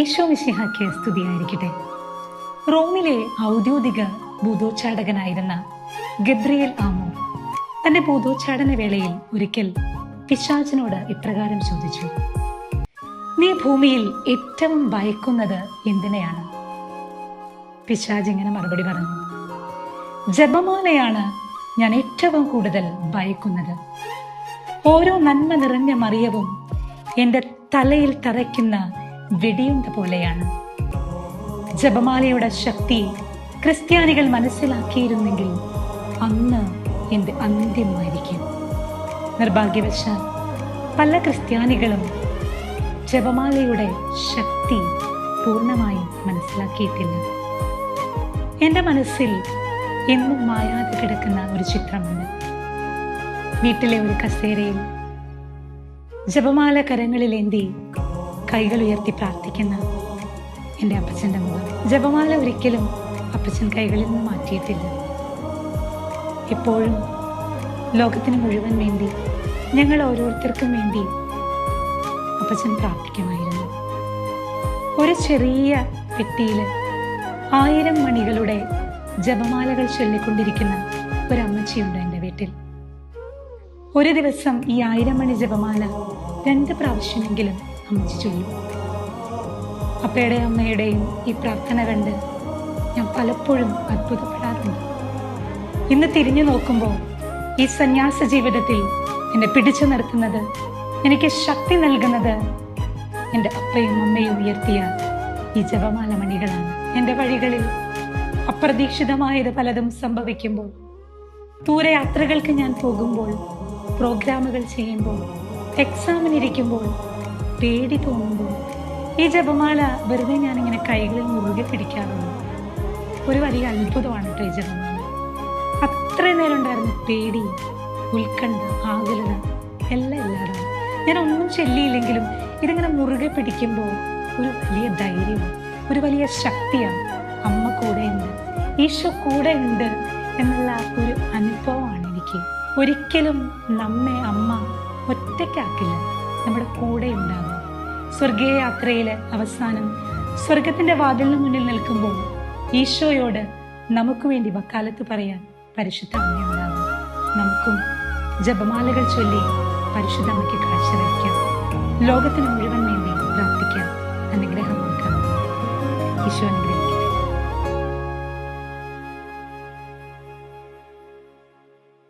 ഈശോ മിശിഹാക്ക് സ്തുതിയായിരിക്കട്ടെ. റോമിലെ ഔദ്യോഗിക ഭൂതോച്ചാടകനായിരുന്ന ഗബ്രിയേൽ ആമോ തന്റെ ഭൂതോച്ചാടന വേളയിൽ ഒരിക്കൽ പിശാചനോട് ഇപ്രകാരം ചോദിച്ചു നീ ഭൂമിയിൽ ഏറ്റവും ഭയക്കുന്നത് എന്തിനെയാണ്? പിശാജ് ഇങ്ങനെ മറുപടി പറഞ്ഞു ജപമാലയാണ് ഞാൻ ഏറ്റവും കൂടുതൽ ഭയക്കുന്നത്. ഓരോ നന്മ നിറഞ്ഞ മറിയവും എന്റെ തലയിൽ തറയ്ക്കുന്ന വെടിയുണ്ട പോലെയാണ് ജപമാലയുടെ ശക്തി ക്രിസ്ത്യാനികൾ മനസ്സിലാക്കിയിരുന്നെങ്കിൽ അന്ന് എന്റെ അന്ത്യമായിരിക്കും. നിർഭാഗ്യവശാൽ പല ക്രിസ്ത്യാനികളും ജപമാലയുടെ ശക്തി പൂർണമായും മനസ്സിലാക്കിയിട്ടില്ല. എന്റെ മനസ്സിൽ എന്നും മായാതെ കിടക്കുന്ന ഒരു ചിത്രമുണ്ട്. വീട്ടിലെ ഒരു കസേരയിൽ ജപമാല കരങ്ങളിലേന്തി കൈകൾ ഉയർത്തി പ്രാർത്ഥിക്കുന്ന എന്റെ അപ്പച്ചന്റെ മുഖം ജപമാല ഒരിക്കലും അപ്പച്ചൻ കൈകളിൽ നിന്ന് മാറ്റിയിട്ടില്ല. എപ്പോഴും ലോകത്തിന് മുഴുവൻ വേണ്ടി ഞങ്ങൾ ഓരോരുത്തർക്കും വേണ്ടി അപ്പച്ചൻ പ്രാർത്ഥിക്കുമായിരുന്നു. ഒരു ചെറിയ പെട്ടിയിൽ ആയിരം മണികളുടെ ജപമാലകൾ ചൊല്ലിക്കൊണ്ടിരിക്കുന്ന ഒരു എന്റെ വീട്ടിൽ. ഒരു ദിവസം ഈ ആയിരം മണി ജപമാല രണ്ട് പ്രാവശ്യമെങ്കിലും അമ്മച്ചി ചൊല്ലും അപ്പയുടെയും അമ്മയുടെയും ഈ പ്രാർത്ഥന കണ്ട് ഞാൻ പലപ്പോഴും അത്ഭുതപ്പെടാറുണ്ട്. ഇന്ന് തിരിഞ്ഞു നോക്കുമ്പോൾ ഈ സന്യാസ ജീവിതത്തിൽ എന്നെ പിടിച്ചു നിർത്തുന്നത് എനിക്ക് ശക്തി നൽകുന്നത് എന്റെ അപ്പയും അമ്മയും ഉയർത്തിയ ഈ ജപമാല മണികളാണ്. എന്റെ വഴികളിൽ അപ്രതീക്ഷിതമായത് പലതും സംഭവിക്കുമ്പോൾ ദൂരയാത്രകൾക്ക് ഞാൻ പോകുമ്പോൾ പ്രോഗ്രാമുകൾ ചെയ്യുമ്പോൾ എക്സാമിനിരിക്കുമ്പോൾ പേടി തോന്നുമ്പോൾ ഈ ജപമാല വെറുതെ ഞാനിങ്ങനെ കൈകളിൽ മുറുകെ പിടിക്കാറുള്ളൂ ഒരു വലിയ അത്ഭുതമാണ് കേട്ടോ ഈ ജപമാല. അത്രയും നേരം ഉണ്ടായിരുന്ന പേടി ഉത്കണ്ഠ ആകുലത എല്ലാം ഇല്ലാതെ ഞാൻ ഒന്നും ചൊല്ലിയില്ലെങ്കിലും ഇതിങ്ങനെ മുറുകെ പിടിക്കുമ്പോൾ ഒരു വലിയ ധൈര്യമാണ് ഒരു വലിയ ശക്തിയാണ് അമ്മ കൂടെയുണ്ട് ഈശോ കൂടെ ഉണ്ട് എന്നുള്ള ഒരു അനുഭവമാണ് എനിക്ക്. ഒരിക്കലും നമ്മെ അമ്മ ഒറ്റയ്ക്കാക്കില്ല. നമ്മുടെ കൂടെ ഉണ്ടാകും സ്വർഗീയ യാത്രയിലെ അവസാനം സ്വർഗത്തിന്റെ വാതിലിന് മുന്നിൽ നിൽക്കുമ്പോൾ ഈശോയോട് നമുക്ക് വേണ്ടി വക്കാലത്ത് പറയാൻ പരിശുദ്ധ അമ്മയുണ്ടാകും നമുക്കും ജപമാലകൾ ചൊല്ലി പരിശുദ്ധ അമ്മയ്ക്ക് കാഴ്ച വയ്ക്കാം. ലോകത്തിന് മുഴുവൻ വേണ്ടി പ്രാർത്ഥിക്കാം. അനുഗ്രഹമാക്കാം ഈശോ അനുഗ്രഹിക്കട്ടെ.